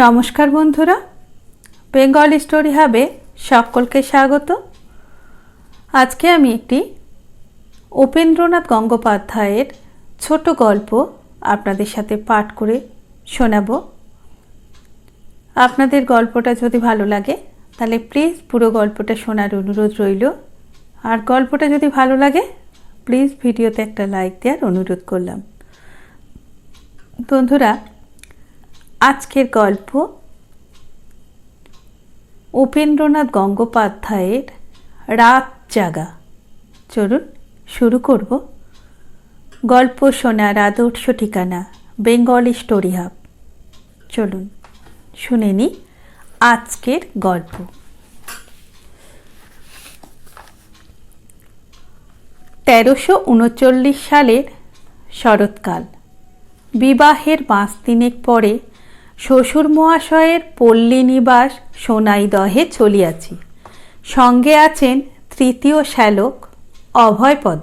নমস্কার বন্ধুরা। বেঙ্গল স্টোরি হাবে সকলকে স্বাগত। আজকে আমি একটি উপেন্দ্রনাথ গঙ্গোপাধ্যায়ের ছোট গল্প আপনাদের সাথে পাঠ করে শোনাব। আপনাদের গল্পটা যদি ভালো লাগে, তাহলে প্লিজ পুরো গল্পটা শোনার অনুরোধ রইল। আর গল্পটা যদি ভালো লাগে প্লিজ ভিডিওতে একটা লাইক দেওয়ার অনুরোধ করলাম। বন্ধুরা আজকের গল্প উপেন্দ্রনাথ গঙ্গোপাধ্যায়ের রাত জাগা। চলুন শুরু করব। গল্প শোনার আদর্শ ঠিকানা, বেঙ্গলি স্টোরি হাব। চলুন শুনে নি আজকের গল্প। তেরোশো উনচল্লিশ সালের শরৎকাল। বিবাহের পাঁচ তিনেক পরে শ্বশুর মহাশয়ের পল্লী নিবাস সোনাইদহে চলিয়াছি। সঙ্গে আছেন তৃতীয় শ্যালক অভয়পদ।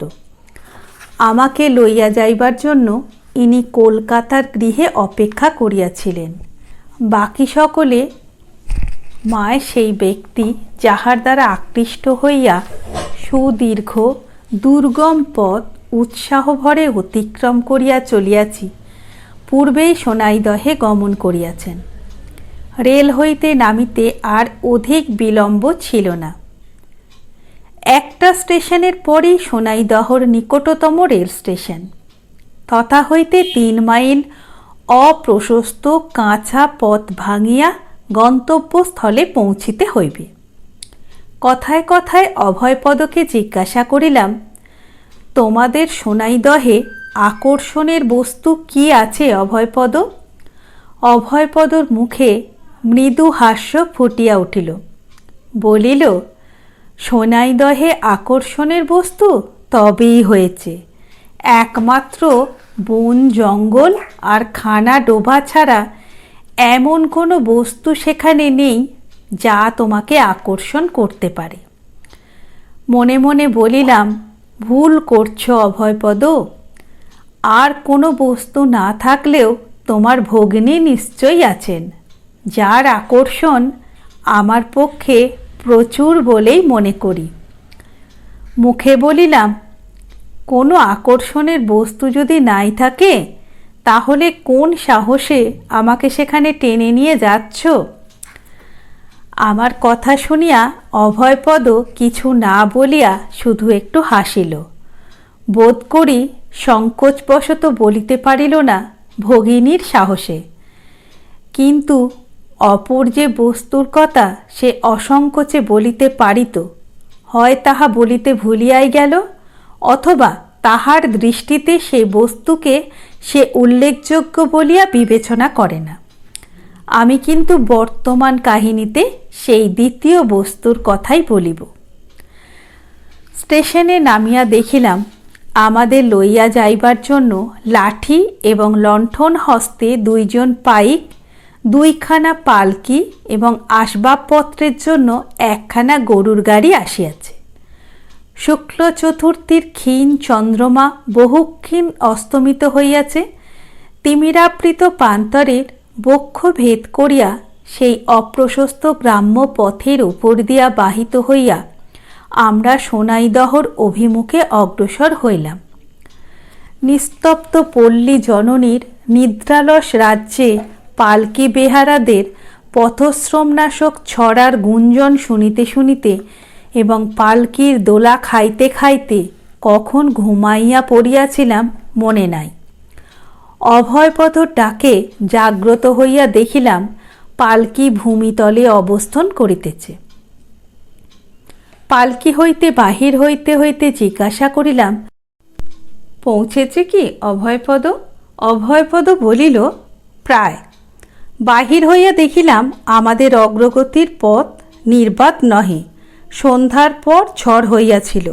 আমাকে লইয়া যাইবার জন্য ইনি কলকাতার গৃহে অপেক্ষা করিয়াছিলেন। বাকি সকলে মায় সেই ব্যক্তি যাহার দ্বারা আকৃষ্ট হইয়া সুদীর্ঘ, দুর্গম পথ উৎসাহভরে অতিক্রম করিয়া চলিয়াছি। পূর্বেই সোনাইদহে গমন করিয়াছেন। রেল হইতে নামিতে আর অধিক বিলম্ব ছিল না। একটা স্টেশনের পরেই সোনাইদহর নিকটতম রেল স্টেশন। তথা হইতে তিন মাইল অপ্রশস্ত কাঁচা পথ ভাঙিয়া গন্তব্যস্থলে পৌঁছিতে হইবে। কথায় কথায় অভয়পদকে জিজ্ঞাসা করিলাম, তোমাদের সোনাইদহে আকর্ষণের বস্তু কি আছে অভয়পদ? অভয়পদর মুখে মৃদু হাস্য ফুটিয়া উঠিল। বলিল সোনাইদহে আকর্ষণের বস্তু তবেই হয়েছে। একমাত্র বন, জঙ্গল আর খানা ডোবা ছাড়া এমন কোনো বস্তু সেখানে নেই যা তোমাকে আকর্ষণ করতে পারে। মনে মনে বলিলাম, ভুল করছ অভয়পদ। আর কোনো বস্তু না থাকলেও তোমার ভগ্নী নিশ্চয়ই আছেন। যার আকর্ষণ আমার পক্ষে প্রচুর বলেই মনে করি। মুখে বলিলাম, কোনো আকর্ষণের বস্তু যদি নাই থাকে, তাহলে কোন সাহসে আমাকে সেখানে টেনে নিয়ে যাচ্ছ? আমার কথা শুনিয়া অভয়পদ কিছু না বলিয়া শুধু একটু হাসিল। বোধ করি সংকোচবশত বলিতে পারিল না ভগিনীর সাহসে। কিন্তু অপর যে বস্তুর কথা সে অসংকোচে বলিতে পারিত, হয় তাহা বলিতে ভুলিয়াই গেল, অথবা তাহার দৃষ্টিতে সে বস্তুকে সে উল্লেখযোগ্য বলিয়া বিবেচনা করে না। আমি কিন্তু বর্তমান কাহিনীতে সেই দ্বিতীয় বস্তুর কথাই বলিব। স্টেশনে নামিয়া দেখিলাম আমাদের লইয়া যাইবার জন্য লাঠি এবং লণ্ঠন হস্তে দুইজন পাইক, দুইখানা পালকি এবং আসবাবপত্রের জন্য একখানা গরুর গাড়ি আসিয়াছে। শুক্ল চতুর্থীর ক্ষীণ চন্দ্রমা বহুক্ষীণ অস্তমিত হইয়াছে। তিমিরাবৃত প্রান্তরের বক্ষ ভেদ করিয়া সেই অপ্রশস্ত গ্রাম্য পথের উপর দিয়া বাহিত হইয়া আমরা সোনাইদহর অভিমুখে অগ্রসর হইলাম। নিস্তব্ধ পল্লী জননীর নিদ্রালস রাজ্যে পালকি বেহারাদের পথশ্রমনাশক ছড়ার গুঞ্জন শুনিতে শুনিতে এবং পালকির দোলা খাইতে খাইতে কখন ঘুমাইয়া পড়িয়াছিলাম মনে নাই। অভয়পথর ডাকে জাগ্রত হইয়া দেখিলাম পালকি ভূমিতলে অবস্থান করিতেছে। পালকি হইতে, বাহির হইতে হইতে জিজ্ঞাসা করিলাম, পৌঁছেছে কি অভয়পদ? অভয়পদ বলিল, প্রায়। বাহির হইয়া দেখিলাম আমাদের অগ্রগতির পথ নির্বাত নহে। সন্ধ্যার পর ঝড় হইয়াছিল।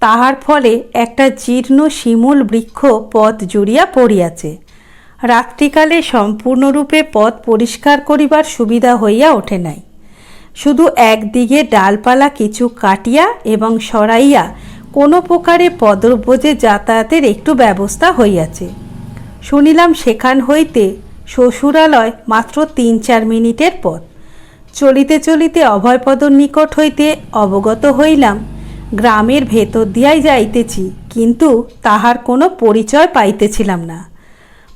তাহার ফলে একটা জীর্ণ শিমুল বৃক্ষ পথ জুড়িয়া পড়িয়াছে। রাত্রিকালে সম্পূর্ণরূপে পথ পরিষ্কার করিবার সুবিধা হইয়া ওঠে নাই। শুধু একদিকে ডালপালা কিছু কাটিয়া এবং সরাইয়া কোনো প্রকারে পদব্রজে যাতায়াতের একটু ব্যবস্থা হইয়াছে। শুনিলাম সেখান হইতে শ্বশুরালয় মাত্র তিন চার মিনিটের পথ। চলিতে চলিতে অভয়পদর নিকট হইতে অবগত হইলাম, গ্রামের ভেতর দিয়াই যাইতেছি, কিন্তু তাহার কোনো পরিচয় পাইতেছিলাম না।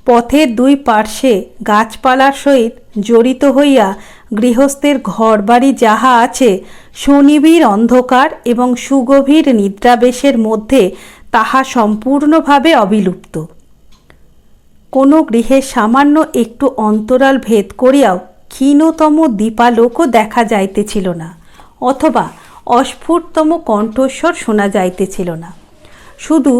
পথের দুই পার্শ্বে গাছপালার সহিত জড়িত হইয়া গৃহস্থের ঘরবাড়ি যাহা আছে সুনিবিড় অন্ধকার এবং সুগভীর নিদ্রাবেশের মধ্যে তাহা সম্পূর্ণভাবে অবিলুপ্ত। কোনো গৃহে সামান্য একটু অন্তরাল ভেদ করিয়াও ক্ষীণতম দীপালোকও দেখা যাইতেছিল না, অথবা অস্ফুটতম কণ্ঠস্বর শোনা যাইতেছিল না। শুধু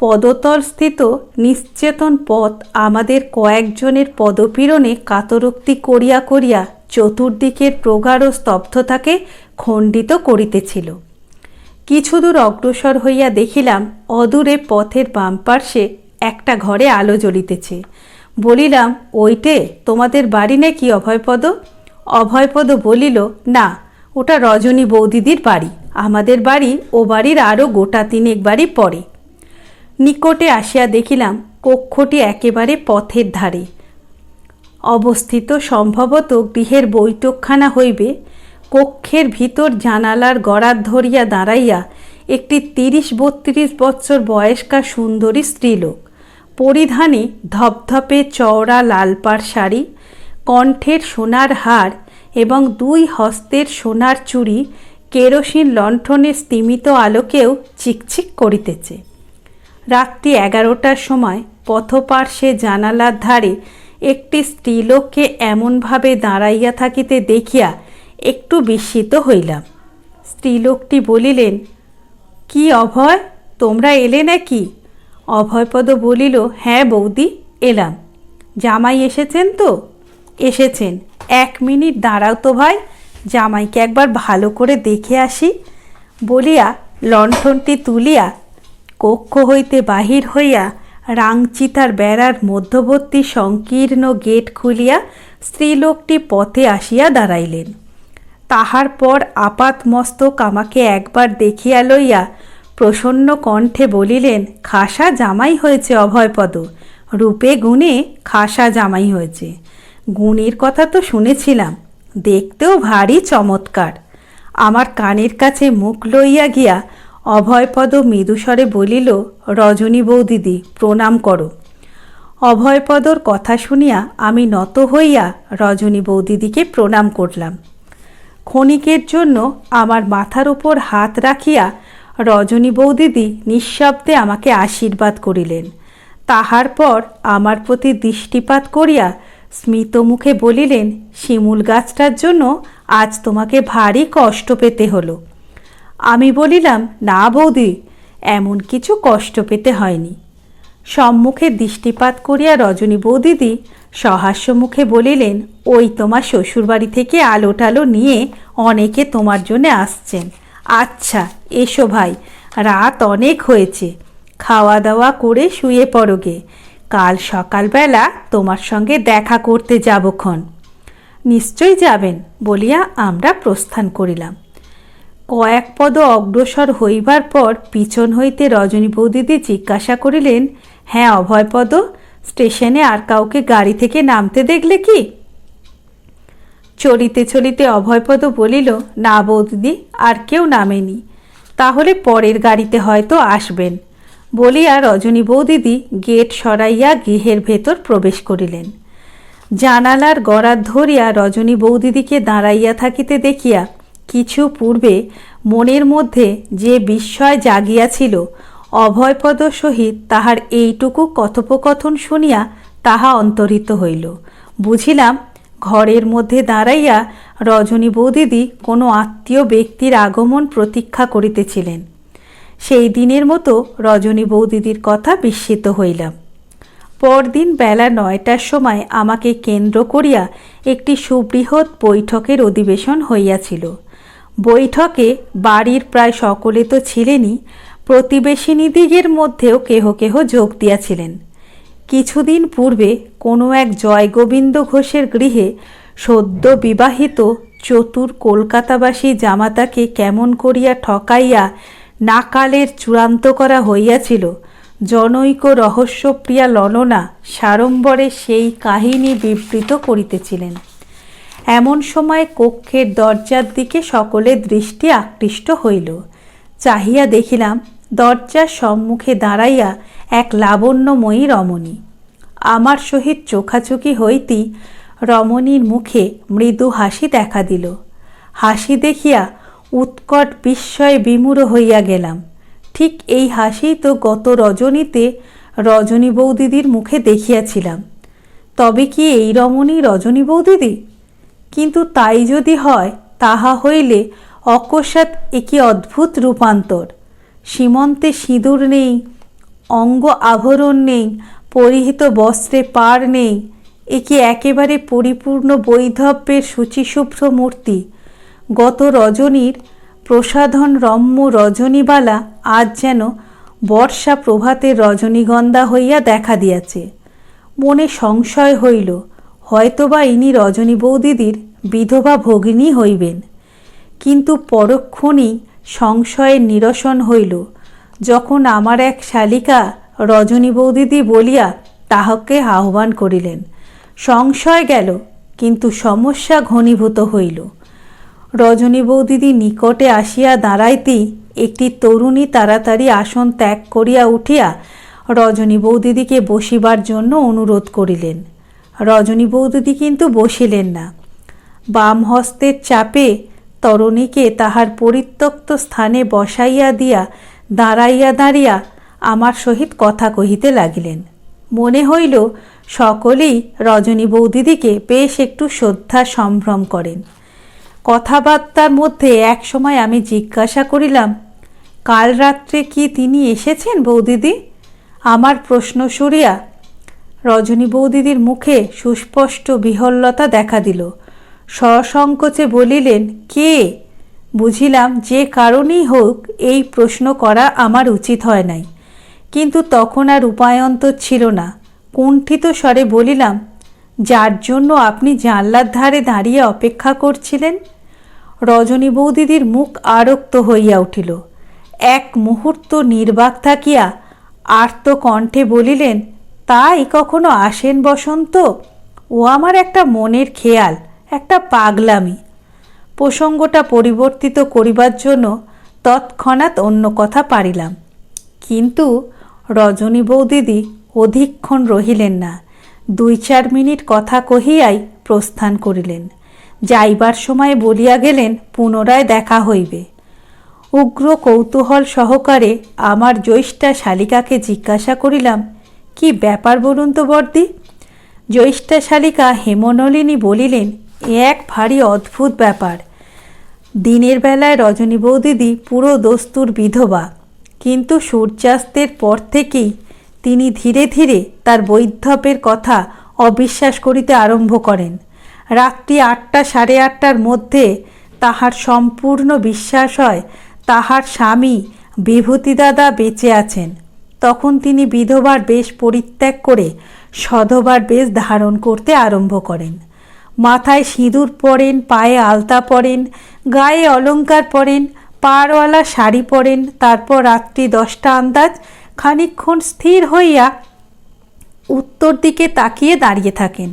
পদতল স্থিত নিশ্চেতন পথ আমাদের কয়েকজনের পদপীড়নে কাতরোক্তি করিয়া করিয়া চতুর্দিকের প্রগাঢ় স্তব্ধতাকে খণ্ডিত করিতেছিল। কিছু দূর অগ্রসর হইয়া দেখিলাম অদূরে পথের বাম পার্শ্বে একটা ঘরে আলো জ্বলিতেছে। বলিলাম, ওইটে, তোমাদের বাড়ি নাকি অভয়পদ? অভয়পদ বলিল, না, ওটা রজনী বৌদিদির বাড়ি। আমাদের বাড়ি, ও বাড়ির আরও গোটা তিনেক বাড়ি পরে নিকটে আসিয়া দেখিলাম কক্ষটি একেবারে পথের ধারে। অবস্থিত সম্ভবত গৃহের বৈঠকখানা হইবে, কক্ষের ভিতর জানালার গড়াত ধরিয়া দাঁড়াইয়া একটি তিরিশ বত্রিশ বৎসর বয়স্কা সুন্দরী স্ত্রীলোক। পরিধানে ধপধপে চওড়া লালপাড় শাড়ি, কণ্ঠের সোনার হার এবং দুই হস্তের সোনার চুড়ি কেরোসিন লণ্ঠনের স্তিমিত আলোকেও চিকচিক করিতেছে। রাত্রি এগারোটার সময় পথপার্শ্বে জানালার ধারে একটি স্ত্রীলোককে এমনভাবে দাঁড়াইয়া থাকিতে দেখিয়া একটু বিস্মিত হইলাম। স্ত্রীলোকটি বলিলেন, কি অভয়, তোমরা এলে নাকি? অভয়পদ বলিল হ্যাঁ বৌদি, এলাম। জামাই এসেছেন তো? এসেছেন। এক মিনিট দাঁড়াও তো ভাই, জামাইকে একবার ভালো করে দেখে আসি। বলিয়া লণ্ঠনটি তুলিয়া কক্ষ হইতে বাহির হইয়া রাংচিতার বেড়ার মধ্যবর্তী সংকীর্ণ গেট খুলিয়া স্ত্রীলোকটি পথে আসিয়া দাঁড়াইলেন। তাহার পর আপাত মস্তক আমাকে একবার দেখিয়া লইয়া প্রসন্ন কণ্ঠে বলিলেন, খাসা জামাই হয়েছে অভয়পদ। রূপে গুণে খাসা জামাই হয়েছে। গুণের কথা তো শুনেছিলাম, দেখতেও ভারী চমৎকার। আমার কানের কাছে মুখ লইয়া গিয়া অভয়পদ মৃদুস্বরে বলিল, রজনী বৌদিদি, প্রণাম করো। অভয়পদর কথা শুনিয়া আমি নত হইয়া রজনী বৌদিদিকে প্রণাম করলাম। ক্ষণিকের জন্য আমার মাথার উপর হাত রাখিয়া রজনী বৌদিদি নিঃশব্দে আমাকে আশীর্বাদ করিলেন। তাহার পর আমার প্রতি দৃষ্টিপাত করিয়া স্মিত মুখে বলিলেন, শিমুল গাছটার জন্য আজ তোমাকে ভারী কষ্ট পেতে হলো। আমি বলিলাম, না বৌদি, এমন কিছু কষ্ট পেতে হয়নি। সম্মুখে দৃষ্টিপাত করিয়া রজনী বৌদিদি সহাস্য মুখে বলিলেন, ওই তোমার শ্বশুরবাড়ি থেকে আলো টালো নিয়ে অনেকে তোমার জন্যে আসছেন। আচ্ছা এসো ভাই, রাত অনেক হয়েছে। খাওয়া দাওয়া করে শুয়ে পড়োগে। কাল সকালবেলা তোমার সঙ্গে দেখা করতে যাবক্ষণ। নিশ্চয়ই যাবেন বলিয়া আমরা প্রস্থান করিলাম। কয়েক পদ অগ্রসর হইবার পর পিছন হইতে রজনী বৌদিদি জিজ্ঞাসা করিলেন হ্যাঁ অভয়পদ, স্টেশনে আর কাউকে গাড়ি থেকে নামতে দেখলে কি? চলিতে চলিতে অভয়পদ বলিল, না বৌদিদি, আর কেউ নামেনি। তাহলে পরের গাড়িতে হয়তো আসবেন। বলিয়া রজনী বৌদিদি গেট সরাইয়া গৃহের ভেতর প্রবেশ করিলেন। জানালার গড়ার ধরিয়া রজনী বৌদিদিকে দাঁড়াইয়া থাকিতে দেখিয়া কিছু পূর্বে মনের মধ্যে যে বিস্ময় জাগিয়াছিল, অভয়পদ সহিত তাহার এইটুকু কথোপকথন শুনিয়া তাহা অন্তরিত হইল। বুঝিলাম, ঘরের মধ্যে দাঁড়াইয়া রজনী বৌদিদি কোনো আত্মীয় ব্যক্তির আগমন প্রতীক্ষা করিতেছিলেন। সেই দিনের মতো রজনী বৌদিদির কথা বিস্মিত হইলাম। পরদিন বেলা নয়টার সময় আমাকে কেন্দ্র করিয়া একটি সুবৃহৎ বৈঠকের অধিবেশন হইয়াছিল। বৈঠকে বাড়ির প্রায় সকলে তো ছিলেনই প্রতিবেশিনীদিগের মধ্যেও কেহ কেহ যোগ দিয়াছিলেন। কিছুদিন পূর্বে কোনো এক জয়গোবিন্দ ঘোষের গৃহে সদ্য বিবাহিত চতুর কলকাতাবাসী জামাতাকে কেমন করিয়া ঠকাইয়া নাকালের চূড়ান্ত করা হইয়াছিল, জনৈক রহস্যপ্রিয়া ললনা সাড়ম্বরে সেই কাহিনী বিবৃত করিতেছিলেন। এমন সময় কক্ষের দরজার দিকে সকলের দৃষ্টি আকৃষ্ট হইল। চাহিয়া দেখিলাম, দরজার সম্মুখে দাঁড়াইয়া এক লাবণ্যময়ী রমণী। আমার সহিত চোখাচোখি হইতেই রমণীর মুখে মৃদু হাসি দেখা দিল। হাসি দেখিয়া উৎকট বিস্ময়ে বিমূঢ় হইয়া গেলাম। ঠিক এই হাসি তো গত রজনীতে রজনী বৌদিদির মুখে দেখিয়াছিলাম। তবে কি এই রমণী রজনী বৌদিদি কিন্তু তাই যদি হয়, তাহা হইলে অকস্মাৎ একই অদ্ভুত রূপান্তর। সীমন্তে সিঁদুর নেই, অঙ্গ আভরণ নেই, পরিহিত বস্ত্রে পার নেই, একে একেবারে পরিপূর্ণ বৈধব্যের শুচিশুভ্র মূর্তি। গত রজনীর প্রসাধন রম্য রজনীবালা আজ যেন বর্ষা প্রভাতের রজনীগন্ধা হইয়া দেখা দিয়াছে। মনে সংশয় হইল হয়তোবা ইনি রজনী বৌদিদির বিধবা ভগিনী হইবেন। কিন্তু পরক্ষণেই সংশয়ের নিরসন হইল। যখন আমার এক শালিকা রজনী বৌদিদি বলিয়া তাহাকে আহ্বান করিলেন, সংশয় গেল, কিন্তু সমস্যা ঘনীভূত হইল। রজনী বৌদিদি নিকটে আসিয়া দাঁড়াইতেই একটি তরুণী তাড়াতাড়ি আসন ত্যাগ করিয়া উঠিয়া রজনী বৌদিদিকে বসিবার জন্য অনুরোধ করিলেন। রজনী বৌদিদি কিন্তু বসিলেন না। বাম হস্তের চাপে তরণীকে তাহার পরিত্যক্ত স্থানে বসাইয়া দিয়া, দাঁড়াইয়া দাঁড়িয়া আমার সহিত কথা কহিতে লাগিলেন। মনে হইল সকলেই রজনী বৌদিদিকে বেশ একটু শ্রদ্ধা সম্ভ্রম করেন। কথাবার্তার মধ্যে এক সময় আমি জিজ্ঞাসা করিলাম, কাল রাত্রে কি তিনি এসেছেন বৌদিদি আমার প্রশ্ন সরিয়া রজনী বৌদিদির মুখে সুস্পষ্ট বিহল্লতা দেখা দিল। সসংকোচে বলিলেন, কে? বুঝিলাম যে কারণেই হোক এই প্রশ্ন করা আমার উচিত হয় নাই। কিন্তু তখন আর উপায়ন্তর ছিল না। কুণ্ঠিত স্বরে বলিলাম, যার জন্য আপনি জানলার ধারে দাঁড়িয়ে অপেক্ষা করছিলেন? রজনী বৌদিদির মুখ আরক্ত হইয়া উঠিল। এক মুহূর্ত নির্বাক থাকিয়া আর্ত কণ্ঠে বলিলেন তাই কখনো আসেন বসন্ত? ও আমার একটা মনের খেয়াল, একটা পাগলামি। প্রসঙ্গটা পরিবর্তিত করিবার জন্য তৎক্ষণাৎ অন্য কথা পারিলাম। কিন্তু রজনী বৌদিদি অধিকক্ষণ রহিলেন না। দুই চার মিনিট কথা কহিয়াই প্রস্থান করিলেন। যাইবার সময় বলিয়া গেলেন, পুনরায় দেখা হইবে। উগ্র কৌতূহল সহকারে আমার জ্যৈষ্ঠা শালিকাকে জিজ্ঞাসা করিলাম কি ব্যাপার বলুন তো বর্দি? জ্যৈষ্ঠা শালিকা হেমনলিনী বলিলেন এক ভারী অদ্ভুত ব্যাপার। দিনের বেলায় রজনী বৌদিদি পুরো দস্তুর বিধবা, কিন্তু সূর্যাস্তের পর থেকেই তিনি ধীরে ধীরে তার বৈধব্যের কথা অবিশ্বাস করিতে আরম্ভ করেন। রাত্রি আটটা সাড়ে আটটার মধ্যে তাহার সম্পূর্ণ বিশ্বাস হয় তাহার স্বামী বিভূতিদাদা বেঁচে আছেন। তখন তিনি বিধবার বেশ পরিত্যাগ করে সধবার বেশ ধারণ করতে আরম্ভ করেন। মাথায় সিঁদুর পরেন, পায়ে আলতা পরেন, গায়ে অলংকার পরেন, পাড়ওয়ালা শাড়ি পরেন, তারপর রাত্রি দশটা আন্দাজ খানিক্ষণ স্থির হইয়া উত্তর দিকে তাকিয়ে দাঁড়িয়ে থাকেন।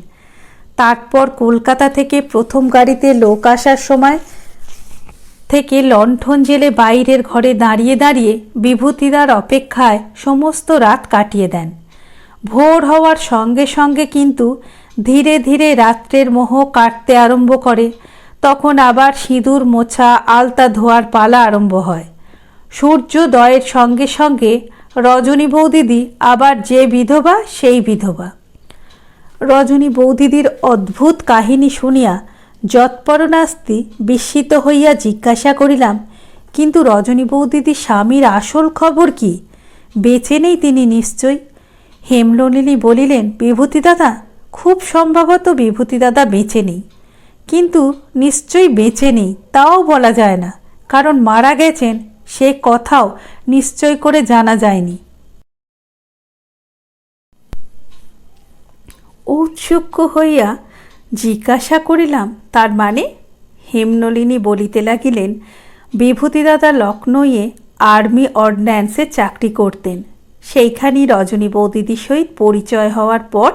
তারপর কলকাতা থেকে প্রথম গাড়িতে লোক আসার সময় থেকে লণ্ঠন জেলে বাইরের ঘরে দাঁড়িয়ে দাঁড়িয়ে বিভূতিদার অপেক্ষায় সমস্ত রাত কাটিয়ে দেন। ভোর হওয়ার সঙ্গে সঙ্গে কিন্তু ধীরে ধীরে রাত্রের মোহ কাটতে আরম্ভ করে, তখন আবার সিঁদুর, মোছা, আলতা ধোয়ার পালা আরম্ভ হয়। সূর্যোদয়ের সঙ্গে সঙ্গে রজনী বৌদিদি আবার যে বিধবা, সেই বিধবা। রজনী বৌদিদির অদ্ভুত কাহিনী শুনিয়া যৎপরনাস্তি বিস্মিত হইয়া জিজ্ঞাসা করিলাম, কিন্তু রজনী বৌদিদির স্বামীর আসল খবর কি? বেঁচে নেই তিনি নিশ্চয় হেমললিনী বলিলেন, বিভূতিদাদা, খুব সম্ভবত বিভূতি দাদা বেঁচে নেই। কিন্তু নিশ্চয়ই বেঁচে নেই, তাও বলা যায় না। কারণ মারা গেছেন, সে কথাও নিশ্চয় করে জানা যায়নি। ঔৎসুক্য হইয়া জিজ্ঞাসা করিলাম, তার মানে? হেমনলিনী বলিতে লাগিলেন, বিভূতিদাদা লখনৌয়ে আর্মি অর্ডিন্যান্সে চাকরি করতেন। সেইখানেই রজনী বৌদিদির সহিত পরিচয় হওয়ার পর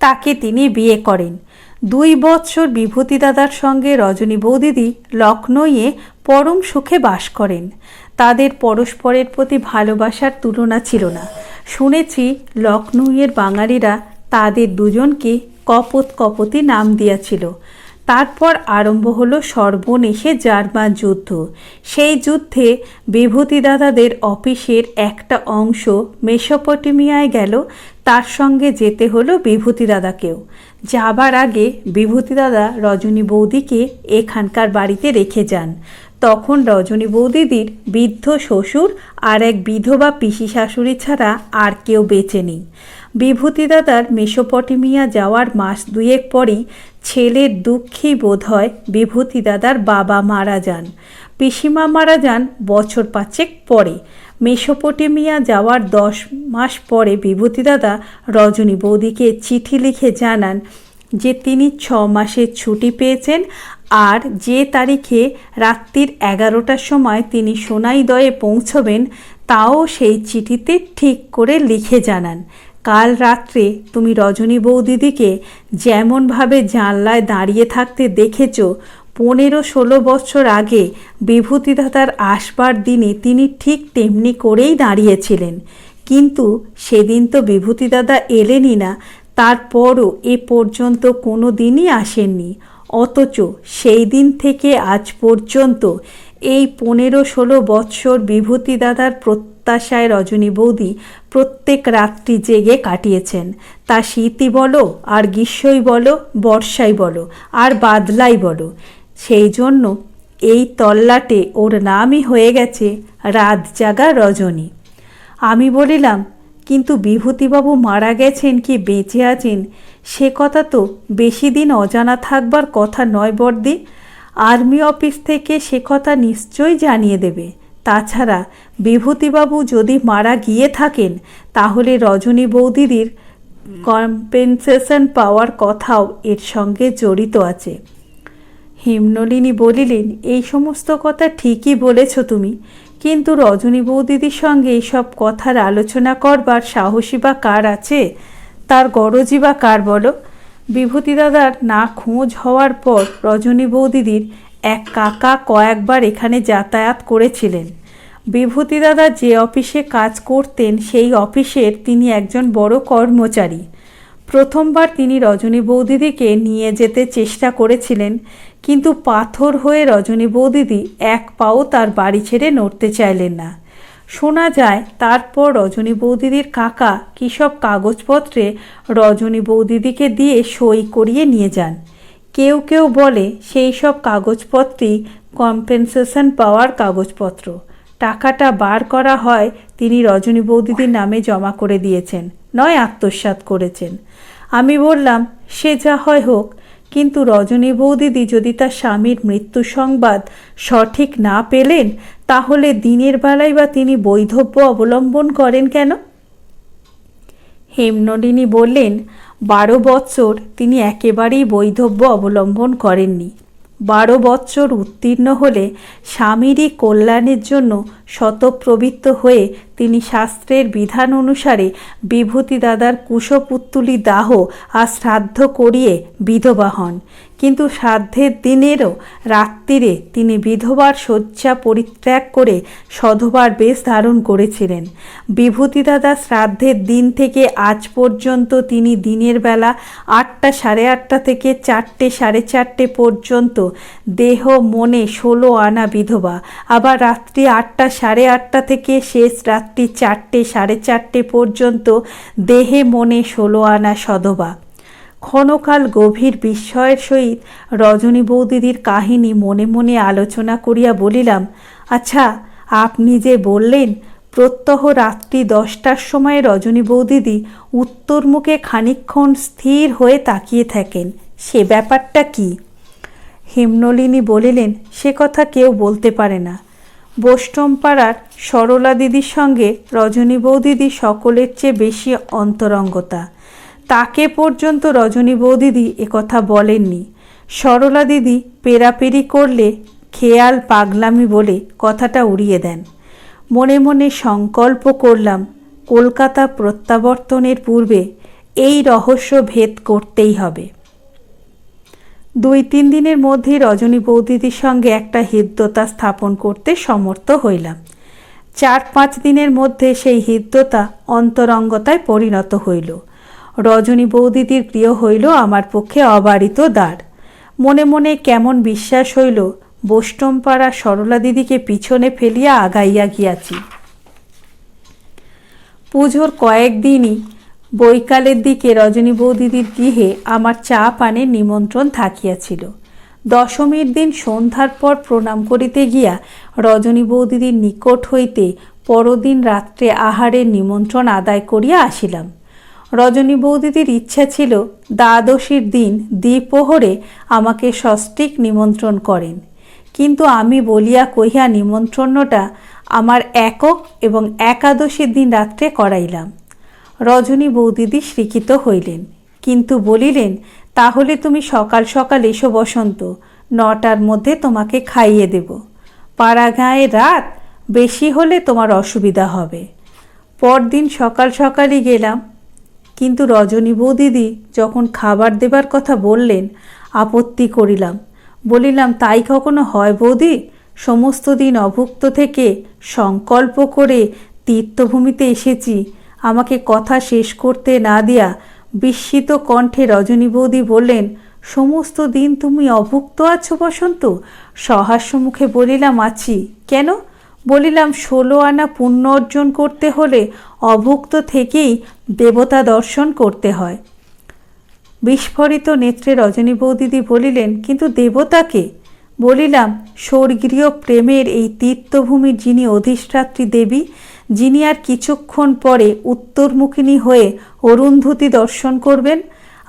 তাকে তিনি বিয়ে করেন। দুই বৎসর বিভূতিদাদার সঙ্গে রজনী বৌদিদি লখনৌয়ে পরম সুখে বাস করেন। তাদের পরস্পরের প্রতি ভালোবাসার তুলনা ছিল না। শুনেছি লখনৌয়ের বাঙালিরা তাদের দুজনকে কপত কপতি নাম দিয়াছিল। তারপর আরম্ভ হল সর্বনেশে জার্মান যুদ্ধ। সেই যুদ্ধে বিভূতি দাদাদের অফিসের একটা অংশ মেসোপটেমিয়ায় গেল, তার সঙ্গে যেতে হলো বিভূতি দাদাকেও যাবার আগে বিভূতি দাদা রজনী বৌদিকে এখানকার বাড়িতে রেখে যান। তখন রজনী বৌদিদির বৃদ্ধ শ্বশুর আর এক বিধবা পিসি শাশুড়ি ছাড়া আর কেউ বেঁচে নেই। বিভূতি দাদার মেসোপটেমিয়া যাওয়ার মাস দুয়েক পরই ছেলের দুঃখেই বোধ হয় বিভূতি দাদার বাবা মারা যান। পিসিমা মারা যান বছর পাঁচেক পরে। মেসোপটেমিয়া যাওয়ার দশ মাস পরে বিভূতি দাদা রজনী বৌদিকে চিঠি লিখে জানান যে তিনি ছ মাসের ছুটি পেয়েছেন আর যে তারিখে রাত্রির এগারোটার সময় তিনি সোনাইদয়ে পৌঁছবেন, তাও সেই চিঠিতে ঠিক করে লিখে জানান। কাল রাত্রে তুমি রজনী বৌদিদিকে যেমনভাবে জানলায় দাঁড়িয়ে থাকতে দেখেছ, পনেরো ষোলো বছর আগে বিভূতিদাতার আসবার দিনে তিনি ঠিক তেমনি করেই দাঁড়িয়েছিলেন। কিন্তু সেদিন তো বিভূতিদাদা এলেনই না, তারপরও এ পর্যন্ত কোনো দিনই আসেননি। অথচ সেই দিন থেকে আজ পর্যন্ত এই পনেরো ষোলো বৎসর বিভূতিদাদার প্রত্যাশায় রজনী বৌদি প্রত্যেক রাত্রি জেগে কাটিয়েছেন। তা শীতই বলো, আর গ্রীষ্মই বলো, বর্ষাই বলো, আর বাদলাই বলো। সেই জন্য এই তল্লাটে ওর নামই হয়ে গেছে রাত জাগা রজনী। আমি বলিলাম, কিন্তু বিভূতিবাবু মারা গেছেন কি বেঁচে আছেন? সে কথা তো বেশি দিন অজানা থাকবার কথা নয় বর্দি। আর্মি অফিস থেকে সে কথা নিশ্চয়ই জানিয়ে দেবে। তাছাড়া বিভূতিবাবু যদি মারা গিয়ে থাকেন, তাহলে রজনী বৌদিদির কম্পেনসেশন পাওয়ার কথাও এর সঙ্গে জড়িত আছে। হেমনলিনী বলিলেন, এই সমস্ত কথা ঠিকই বলেছ তুমি, কিন্তু রজনী বৌদিদির সঙ্গে এইসব কথার আলোচনা করবার সাহসী বা কার আছে? তার গরজই বা কার বলো? বিভূতি দাদার না খোঁজ হওয়ার পর রজনী বৌদিদির এক কাকা কয়েকবার এখানে যাতায়াত করেছিলেন। বিভূতি দাদা যে অফিসে কাজ করতেন, সেই অফিসের তিনি একজন বড় কর্মচারী। প্রথমবার তিনি রজনী বৌদিদিকে নিয়ে যেতে চেষ্টা করেছিলেন, কিন্তু পাথর হয়ে রজনী বৌদিদি এক পাও তার বাড়ি ছেড়ে নড়তে চাইলেন না। শোনা যায়, তারপর রজনী বৌদিদির কাকা কী সব কাগজপত্রে রজনী বৌদিদিকে দিয়ে সই করিয়ে নিয়ে যান। কেউ কেউ বলে, সেই সব কাগজপত্রই কম্পেনসেশন পাওয়ার কাগজপত্র। টাকাটা বার করা হয়, তিনি রজনী বৌদিদির নামে জমা করে দিয়েছেন, নয় আত্মসাৎ করেছেন। আমি বললাম, সে যা হয় হোক, কিন্তু রজনী বৌদিদি যদি তার স্বামীর মৃত্যু সংবাদ সঠিক না পেলেন, তাহলে দিনের বেলায় বা তিনি বৈধব্য অবলম্বন করেন কেন? হেমনলিনী বললেন, বারো বৎসর তিনি একেবারেই বৈধব্য অবলম্বন করেননি। বারো বৎসর উত্তীর্ণ হলে স্বামীরই কল্যাণের জন্য শতপ্রবৃত্ত হয়ে তিনি শাস্ত্রের বিধান অনুসারে বিভূতি দাদার কুশপুত্তুলি দাহ আর শ্রাদ্ধ করিয়ে বিধবা হন। কিন্তু শ্রাদ্ধের দিনেরও রাত্রিরে তিনি বিধবার শয্যা পরিত্যাগ করে সধবার বেশ ধারণ করেছিলেন। বিভূতিদাদা শ্রাদ্ধের দিন থেকে আজ পর্যন্ত তিনি দিনের বেলা আটটা সাড়ে আটটা থেকে চারটে সাড়ে চারটে পর্যন্ত দেহ, মনে ষোলো আনা বিধবা। আবার রাত্রি আটটা সাড়ে আটটা থেকে শেষ রাত্রি চারটে সাড়ে চারটে পর্যন্ত দেহে, মনে ষোলো আনা সধবা। ক্ষণকাল গভীর বিস্ময়ের সহিত রজনী বৌদিদির কাহিনী মনে মনে আলোচনা করিয়া বলিলাম আচ্ছা আপনি যে বললেন, প্রত্যহ রাত্রি দশটার সময় রজনী বৌদিদি উত্তর মুখে খানিক্ষণ স্থির হয়ে তাকিয়ে থাকেন। সে ব্যাপারটা কি? হেমনলিনী বলিলেন, সে কথা কেউ বলতে পারে না। বোষ্টমপাড়ার সরলা দিদির সঙ্গে রজনী বৌদিদি সকলের চেয়ে বেশি অন্তরঙ্গতা। তাকে পর্যন্ত রজনী বৌদিদি একথা বলেননি। সরলা দিদি পেরাপেরি করলে খেয়াল পাগলামি বলে কথাটা উড়িয়ে দেন। মনে মনে সংকল্প করলাম, কলকাতা প্রত্যাবর্তনের পূর্বে এই রহস্য ভেদ করতেই হবে। দুই তিন দিনের মধ্যেই রজনী বৌদিদির সঙ্গে একটা হৃদ্যতা স্থাপন করতে সমর্থ হইলাম। চার পাঁচ দিনের মধ্যে সেই হৃদ্যতা অন্তরঙ্গতায় পরিণত হইল। রজনী বৌদিদির প্রিয় হইল আমার পক্ষে অবারিত দ্বার। মনে মনে কেমন বিশ্বাস হইল বোষ্টমপাড়া সরলা দিদিকে পিছনে ফেলিয়া আগাইয়া গিয়াছি। পুজোর কয়েকদিনই বৈকালের দিকে রজনী বৌদিদির গৃহে আমার চা পানের নিমন্ত্রণ থাকিয়াছিল। দশমীর দিন সন্ধ্যার পর প্রণাম করিতে গিয়া রজনী বৌদিদির নিকট হইতে পরদিন রাত্রে আহারের নিমন্ত্রণ আদায় করিয়া আসিলাম। রজনী বৌদিদির ইচ্ছা ছিল দ্বাদশীর দিন দ্বিপ্রহরে আমাকে সস্টিক নিমন্ত্রণ করেন। কিন্তু আমি বলিয়া কহিয়া নিমন্ত্রণটা আমার একক এবং একাদশীর দিন রাত্রে করাইলাম। রজনী বৌদিদি স্বীকৃত হইলেন। কিন্তু বলিলেন, তাহলে তুমি সকাল সকাল এসো বসন্ত, নটার মধ্যে তোমাকে খাইয়ে দেব। পাড়াগাঁয়ে রাত বেশি হলে তোমার অসুবিধা হবে। পরদিন সকাল সকালই গেলাম। কিন্তু রজনী বৌদিদি যখন খাবার দেবার কথা বললেন, আপত্তি করিলাম। বলিলাম, তাই কখনো হয় বৌদি? সমস্ত দিন অভুক্ত থেকে সংকল্প করে তীর্থভূমিতে এসেছি। আমাকে কথা শেষ করতে না দিয়া বিস্মিত কণ্ঠে রজনী বৌদি বললেন, সমস্ত দিন তুমি অভুক্ত আছো বসন্ত? সহাস্য মুখে বলিলাম, আছি। কেন? বলিলাম, ষোলো আনা পুণ্য অর্জন করতে হলে অভুক্ত থেকেই দেবতা দর্শন করতে হয়। বিস্ফোরিত নেত্রে রজনী বৌদিদি বলিলেন, কিন্তু দেবতাকে? বলিলাম, স্বর্গীয় প্রেমের এই তীর্থভূমির যিনি অধিষ্ঠাত্রী দেবী, যিনি আর কিছুক্ষণ পরে উত্তরমুখিনী হয়ে অরুন্ধতী দর্শন করবেন?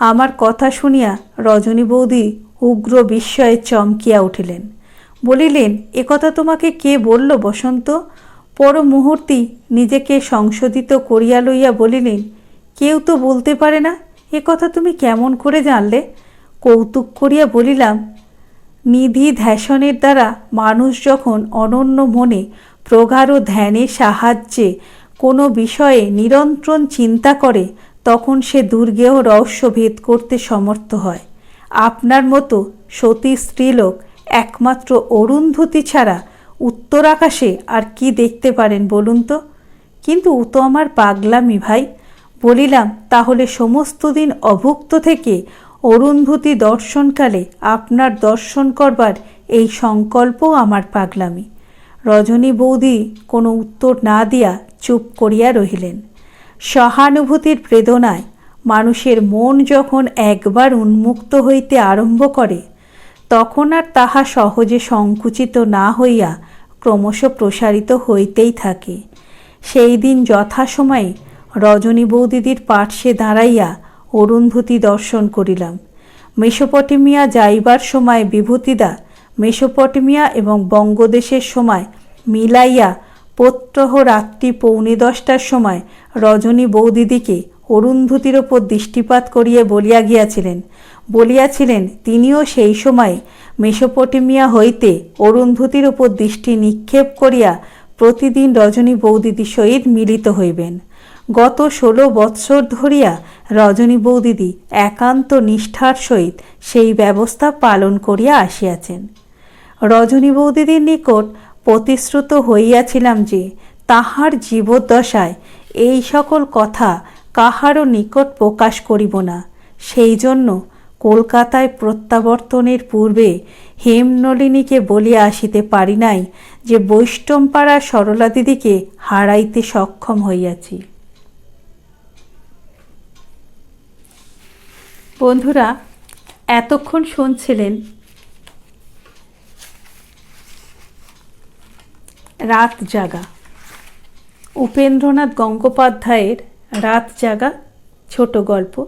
আমার কথা শুনিয়া রজনী বৌদি উগ্র বিস্ময়ে চমকিয়া উঠিলেন। বলিলেন একথা তোমাকে কে বলল বসন্ত? পর মুহূর্তেই নিজেকে সংশোধিত করিয়া লইয়া বলিলেন, কেউ তো বলতে পারে না, এ কথা তুমি কেমন করে জানলে? কৌতুক করিয়া বলিলাম, নিধি ধ্যাসনের দ্বারা মানুষ যখন অনন্য মনে প্রগাঢ় ধ্যানের সাহায্যে কোনো বিষয়ে নিরন্ত্রণ চিন্তা করে, তখন সে দুর্গেহ রহস্য ভেদ করতে সমর্থ হয়। আপনার মতো সতী স্ত্রীলোক একমাত্র অরুন্ধতী ছাড়া উত্তর আকাশে আর কি দেখতে পারেন বলুন তো? কিন্তু ও তো আমার পাগলামি ভাই। বলিলাম, তাহলে সমস্ত দিন অভুক্ত থেকে অরুন্ধতি দর্শনকালে আপনার দর্শন করবার এই সংকল্প আমার পাগলামি। রজনী বৌদি কোনো উত্তর না দিয়া চুপ করিয়া রহিলেন। সহানুভূতির প্রেদনায় মানুষের মন যখন একবার উন্মুক্ত হইতে আরম্ভ করে তখন আর তাহা সহজে সংকুচিত না হইয়া ক্রমশ প্রসারিত হইতেই থাকে। সেই দিন যথাসময়ে রজনী বৌদিদির পার্শ্বে দাঁড়াইয়া অরুন্ধতী দর্শন করিলাম। মেসোপটেমিয়া যাইবার সময় বিভূতিদা মেসোপটেমিয়া এবং বঙ্গদেশের সময় মিলাইয়া প্রত্যহ রাত্রি পৌনে দশটার সময় রজনী বৌদিদিকে অরুন্ধতির ওপর দৃষ্টিপাত করিয়া বলিয়া গিয়াছিলেন বলিয়াছিলেন, তিনিও সেই সময় মেসোপটেমিয়া হইতে অরুন্ধতির উপর দৃষ্টি নিক্ষেপ করিয়া প্রতিদিন রজনী বৌদিদির সহিত মিলিত হইবেন। গত ষোলো বৎসর ধরিয়া রজনী বৌদিদি একান্ত নিষ্ঠার সহিত সেই ব্যবস্থা পালন করিয়া আসিয়াছেন। রজনী বৌদিদির নিকট প্রতিশ্রুত হইয়াছিলাম যে, তাহার জীবদ্দশায় এই সকল কথা কাহারও নিকট প্রকাশ করিব না। সেই জন্য কলকাতায় প্রত্যাবর্তনের পূর্বে হেমনলিনীকে বলিয়া আসিতে পারি নাই যে বৈষ্ণবপাড়া সরলা দিদিকে হারাইতে সক্ষম হইয়াছি। বন্ধুরা, এতক্ষণ শুনছিলেন রাত জাগা। উপেন্দ্রনাথ গঙ্গোপাধ্যায়ের রাত জাগা ছোট গল্প।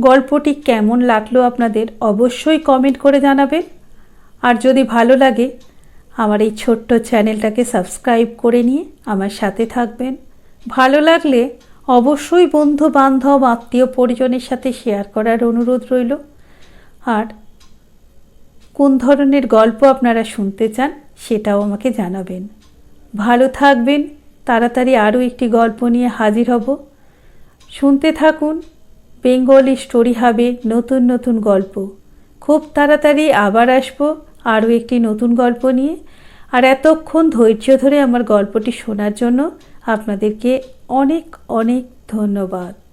গল্পটি কেমন লাগল আপনাদের অবশ্যই কমেন্ট করে জানাবেন। আর যদি ভালো লাগে, আমার এই ছোট্ট চ্যানেলটাকে সাবস্ক্রাইব করে নিয়ে আমার সাথে থাকবেন। ভালো লাগলে অবশ্যই বন্ধু বান্ধব আত্মীয় পরিজনের সাথে শেয়ার করার অনুরোধ রইল। আর কোন ধরনের গল্প আপনারা শুনতে চান, সেটাও আমাকে জানাবেন। ভালো থাকবেন, তাড়াতাড়ি আরও একটি গল্প নিয়ে হাজির হব। শুনতে থাকুন বেঙ্গলি স্টোরি হবে নতুন নতুন গল্প। খুব তাড়াতাড়ি আবার আসব আরও একটি নতুন গল্প নিয়ে। আর এতক্ষণ ধৈর্য ধরে আমার গল্পটি শোনার জন্য আপনাদেরকে অনেক অনেক ধন্যবাদ।